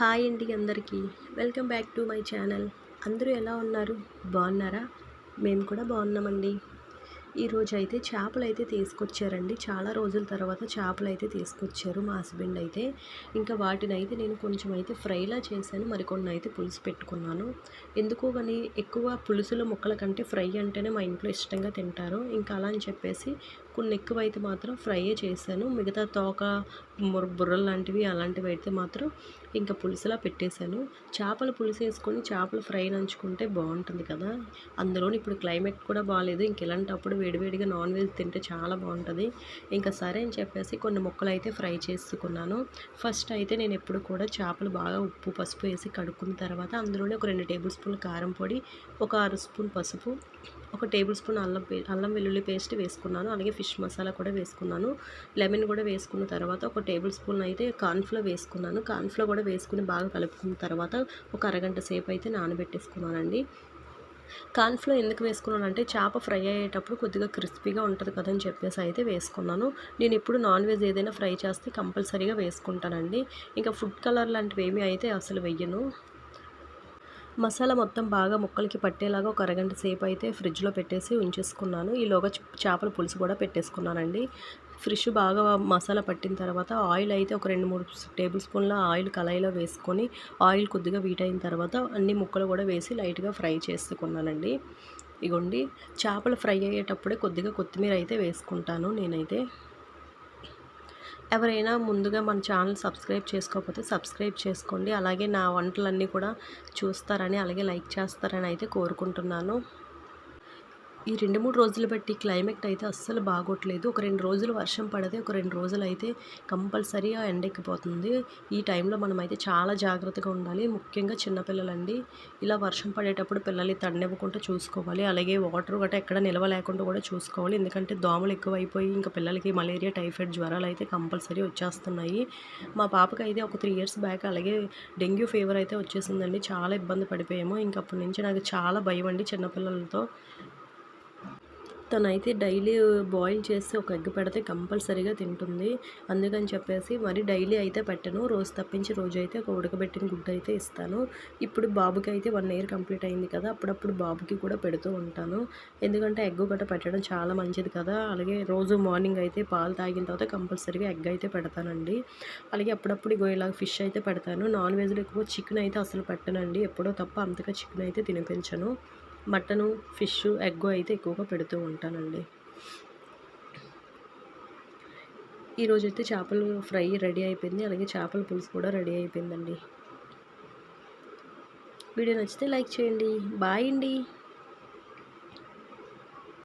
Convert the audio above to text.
Hi అండి అందరికీ. Welcome back to my channel. అందరూ ఎలా ఉన్నారు? బాగున్నారా? మేము కూడా బాగున్నామండి. ఈరోజు అయితే చేపలు అయితే తీసుకొచ్చారండి. చాలా రోజుల తర్వాత చేపలు అయితే తీసుకొచ్చారు మా హస్బెండ్ అయితే. ఇంకా వాటిని అయితే నేను కొంచెం అయితే ఫ్రైలా చేశాను. మరికొన్ని అయితే పులుసు పెట్టుకున్నాను. ఎందుకో కానీ ఎక్కువ పులుసుల ముక్కల కంటే ఫ్రై అంటేనే మా ఇంట్లో ఇష్టంగా తింటారు. ఇంకా అలా అని చెప్పేసి కొన్ని ఎక్కువ అయితే మాత్రం ఫ్రైయే చేశాను. మిగతా తోక బుర్రలు లాంటివి అలాంటివి అయితే మాత్రం ఇంకా పులుసులా పెట్టేశాను. చేపల పులుసు వేసుకొని చేపలు ఫ్రై నంచుకుంటే బాగుంటుంది కదా. అందులోని ఇప్పుడు క్లైమేట్ కూడా బాగాలేదు ఇంక ఇలాంటప్పుడు వేడివేడిగా నాన్ వెజ్ తింటే చాలా బాగుంటుంది. ఇంకా సరే అని చెప్పేసి కొన్ని ముక్కలు అయితే ఫ్రై చేసుకున్నాను. ఫస్ట్ అయితే నేను ఎప్పుడు కూడా చేపలు బాగా ఉప్పు పసుపు వేసి కడుక్కున్న తర్వాత అందులోనే ఒక రెండు టేబుల్ స్పూన్ కారం పొడి ఒక ఆరు స్పూన్ పసుపు ఒక టేబుల్ స్పూన్ అల్లం అల్లం వెల్లుల్లి పేస్ట్ వేసుకున్నాను. అలాగే ఫిష్ మసాలా కూడా వేసుకున్నాను. లెమన్ కూడా వేసుకున్న తర్వాత ఒక టేబుల్ స్పూన్ అయితే కార్న్ఫ్లో వేసుకున్నాను. కార్న్ఫ్లో కూడా వేసుకుని బాగా కలుపుకున్న తర్వాత ఒక అరగంట సేపు అయితే నానబెట్టేసుకున్నానండి. కాన్ఫ్లో ఎందుకు వేసుకున్నాను అంటే చేప ఫ్రై అయ్యేటప్పుడు కొద్దిగా క్రిస్పీగా ఉంటుంది కదని చెప్పేసి అయితే వేసుకున్నాను. నేను ఇప్పుడు నాన్ వెజ్ ఏదైనా ఫ్రై చేస్తే కంపల్సరీగా వేసుకుంటానండి. ఇంకా ఫుడ్ కలర్ లాంటివి ఏమీ అయితే అసలు వెయ్యను. మసాలా మొత్తం బాగా ముక్కలకి పట్టేలాగా ఒక అరగంట సేపు అయితే ఫ్రిడ్జ్లో పెట్టేసి ఉంచేసుకున్నాను. ఈలోగా చేపల పులుసు కూడా పెట్టేసుకున్నానండి. ఫ్రిష్ బాగా మసాలా పట్టిన తర్వాత ఆయిల్ అయితే ఒక రెండు మూడు టేబుల్ స్పూన్ల ఆయిల్ కళాయిలో వేసుకొని ఆయిల్ కొద్దిగా వీట్ అయిన తర్వాత అన్ని ముక్కలు కూడా వేసి లైట్గా ఫ్రై చేసుకున్నానండి. ఇగోండి చేపలు ఫ్రై అయ్యేటప్పుడే కొద్దిగా కొత్తిమీర అయితే వేసుకుంటాను నేనైతే. ఎవరైనా ముందుగా మన ఛానల్ సబ్స్క్రైబ్ చేసుకోకపోతే సబ్స్క్రైబ్ చేసుకోండి. అలాగే నా వంటలన్నీ కూడా చూస్తారని అలాగే లైక్ చేస్తారని అయితే కోరుకుంటున్నాను. ఈ రెండు మూడు రోజులు బట్టి క్లైమేట్ అయితే అస్సలు బాగోట్లేదు. ఒక రెండు రోజులు వర్షం పడితే ఒక రెండు రోజులు అయితే కంపల్సరీగా ఎండెక్కిపోతుంది ఈ టైంలో మనం అయితే చాలా జాగ్రత్తగా ఉండాలి. ముఖ్యంగా చిన్నపిల్లలండి. ఇలా వర్షం పడేటప్పుడు పిల్లల్ని తడినివ్వకుండా చూసుకోవాలి. అలాగే వాటర్ గట్రా ఎక్కడ నిల్వ లేకుండా కూడా చూసుకోవాలి. ఎందుకంటే దోమలు ఎక్కువైపోయి ఇంకా పిల్లలకి మలేరియా టైఫాయిడ్ జ్వరాలు అయితే కంపల్సరీ వచ్చేస్తున్నాయి. మా పాపకి అయితే ఒక త్రీ ఇయర్స్ బ్యాక్ అలాగే డెంగ్యూ ఫీవర్ అయితే వచ్చేసిందండి. చాలా ఇబ్బంది పడిపోయాము. ఇంకప్పటి నుంచి నాకు చాలా భయం అండి చిన్నపిల్లలతో. తనైతే డైలీ బాయిల్ చేసి ఒక ఎగ్ పెడితే కంపల్సరీగా తింటుంది. అందుకని చెప్పేసి మరి డైలీ అయితే పెట్టను. రోజు తప్పించి రోజు అయితే ఒక ఉడకబెట్టిన గుడ్డు అయితే ఇస్తాను. ఇప్పుడు బాబుకి అయితే వన్ ఇయర్ కంప్లీట్ అయింది కదా అప్పుడప్పుడు బాబుకి కూడా పెడుతూ ఉంటాను. ఎందుకంటే ఎగ్ గట్ట పెట్టడం చాలా మంచిది కదా. అలాగే రోజు మార్నింగ్ అయితే పాలు తాగిన తర్వాత కంపల్సరీగా ఎగ్ అయితే పెడతానండి. అలాగే అప్పుడప్పుడు ఇగో ఇలా ఫిష్ అయితే పెడతాను. నాన్ వెజ్లో ఎక్కువ చికెన్ అయితే అసలు పెట్టనండి. ఎప్పుడో తప్ప అంతగా చికెన్ అయితే తినిపించను. మటను ఫిష్ ఎగ్ అయితే ఎక్కువగా పెడుతూ ఉంటానండి. ఈరోజు అయితే చేపలు ఫ్రై రెడీ అయిపోయింది. అలాగే చేపల పులుసు కూడా రెడీ అయిపోయిందండి. వీడియో నచ్చితే లైక్ చేయండి. బాయ్ అండి.